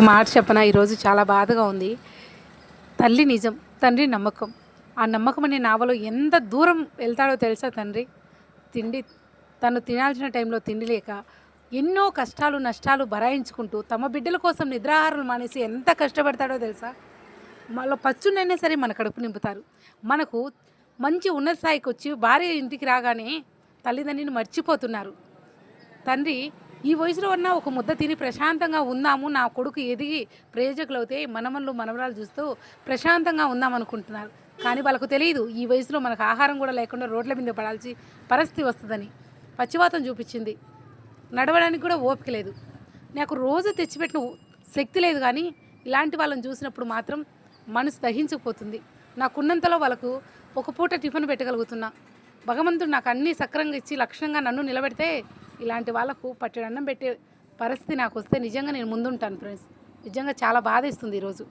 ఒక మాట చెప్పనా? ఈరోజు చాలా బాధగా ఉంది. తల్లి నిజం తండ్రి నమ్మకం. ఆ నమ్మకం అనే నావలో ఎంత దూరం వెళ్తాడో తెలుసా తండ్రి? తిండి తను తినాల్సిన టైంలో తిండి లేక ఎన్నో కష్టాలు నష్టాలు భరాయించుకుంటూ తమ బిడ్డల కోసం నిద్రాహారాలు మానేసి ఎంత కష్టపడతాడో తెలుసా? మళ్ళీ పచ్చునైనా సరే మన కడుపు నింపుతారు. మనకు మంచి ఉన్నత స్థాయికి వచ్చి భార్య ఇంటికి రాగానే తల్లిదండ్రిని మర్చిపోతున్నారు. తండ్రి ఈ వయసులో ఉన్న ఒక ముద్ద తిని ప్రశాంతంగా ఉందాము నా కొడుకు ఎదిగి ప్రయోజకులు అవుతే మనమన్లు మనవరాలు చూస్తూ ప్రశాంతంగా ఉందాం అనుకుంటున్నారు. కానీ వాళ్ళకు తెలియదు ఈ వయసులో మనకు ఆహారం కూడా లేకుండా రోడ్ల మీద పడాల్సి పరిస్థితి వస్తుందని పచ్చివాతం చూపించింది. నడవడానికి కూడా ఓపిక లేదు. నాకు రోజు తెచ్చిపెట్టిన శక్తి లేదు కానీ ఇలాంటి వాళ్ళని చూసినప్పుడు మాత్రం మనసు దహించుకుపోతుంది నాకున్నంతలో వాళ్ళకు ఒక పూట టిఫిన్ పెట్టగలుగుతున్నా. భగవంతుడు నాకు అన్నీ సక్రంగా ఇచ్చి లక్ష్యంగా నన్ను నిలబెడితే ఇలాంటి వాళ్ళకు పట్టడన్నం పెట్టే పరిస్థితి నాకు వస్తే నిజంగా నేను ముందుంటాను ఫ్రెండ్స్. నిజంగా చాలా బాధ ఇస్తుంది ఈరోజు.